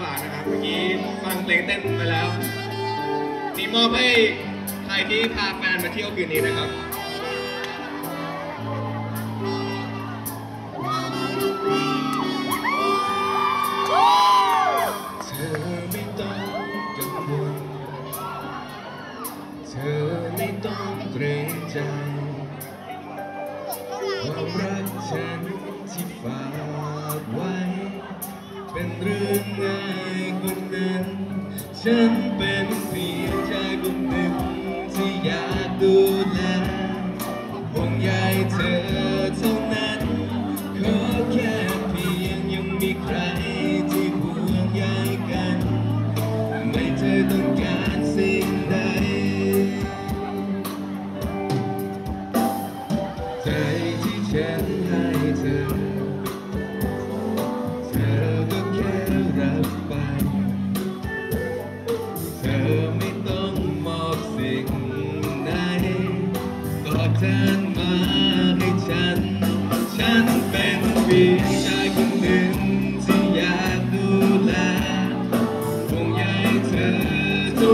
ฝากนะครับเมื่อกี้ฟังเพลงเต้นไปแล้วนี่มอบให้ใครที่พาแฟนมาเที่ยวคืนนี้นะครับเป็นเรื่องง่ายคนนั้นฉันเป็นเพียงชายคนหนึ่งที่อยากดู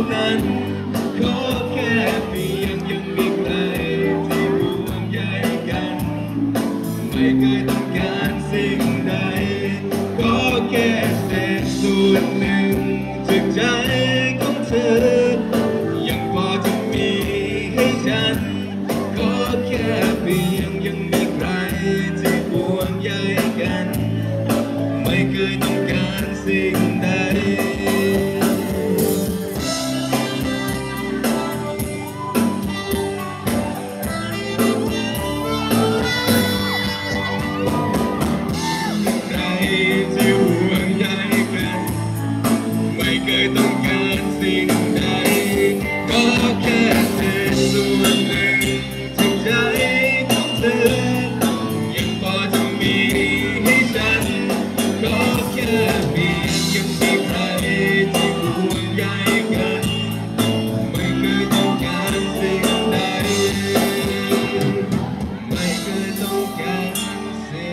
man สดครับขอบคุ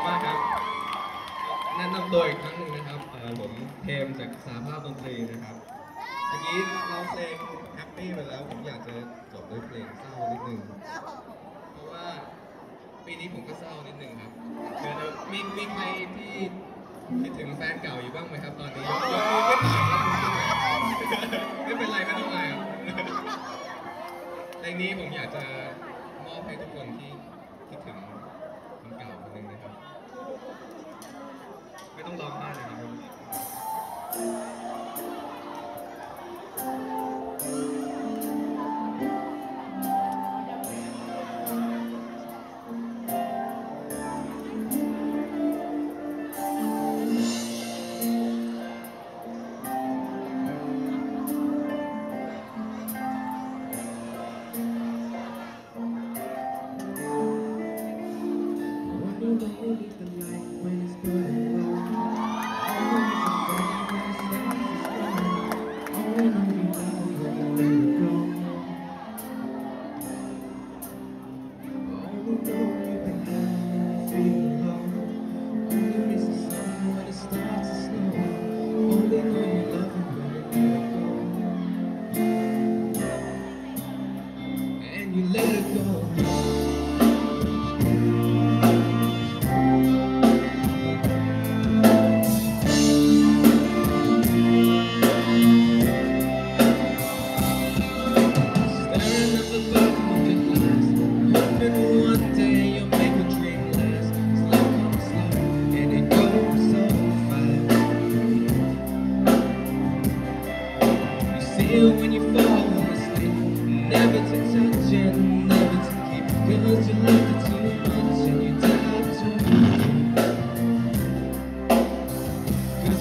ณมากครับแนะนำอีกครั้งหนึ่งนะครับผมเทมจากสาภาพดนตรีนะครับเมื่อกี้เราเงแฮปปี้ไปแล้วผมอยากจะจบด้วยเพลงเศร้านิดนึงเพราะว่าปีนี้ผมก็เศร้านิดนึงครับเดี๋ยวะมีมีใครที่คิดถึงแฟนเก่าอยู่บ้างไหมครับตอนนี้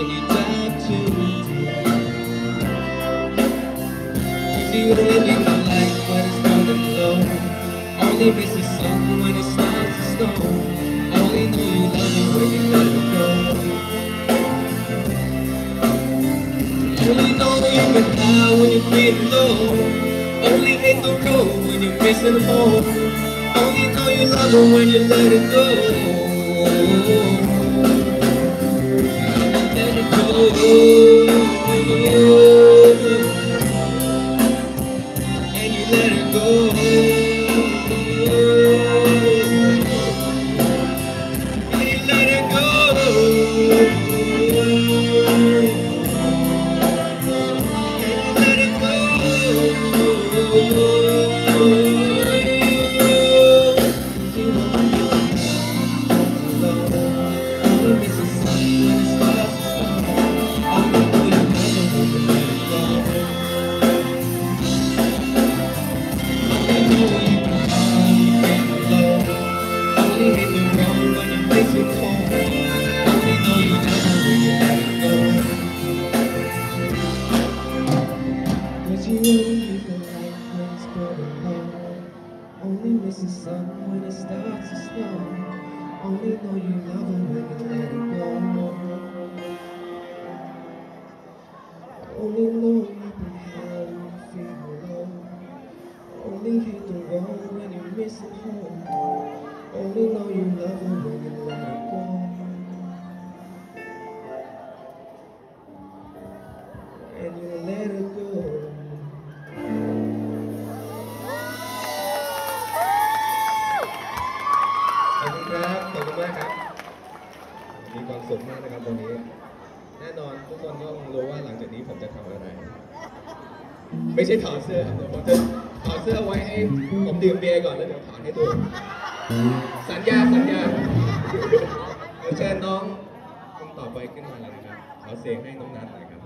taking you back to me. If you living my life when it's burning low, only missing sun when it starts to snow. Only know you love me when you let me go. Only know you can high when you're feeling low. Only hate the cold when you're missing home. Only know you love me when you let it go you. kiss the sun when it starts to snow Only know you love her when you let it go Only know you can hell when you feel alone Only the road when you're missing home Only know you love her when you let it go ุขมากนะครับตรงนี้ แน่นอน ทุกคนก็คงรู้ว่าหลังจากนี้ผมจะทำอะไร ไม่ใช่ถอดเสื้อผมจะถอดเสื้อไว้ให้ผมดื่มเบียร์ก่อน แล้วเดี๋ยวถอดให้ดู สัญญาสัญญาเดี๋ยวเชิญน้องคนต่อไปขึ้นมาเลยนะครับขอเสียงให้น้องนัทหน่อยครับ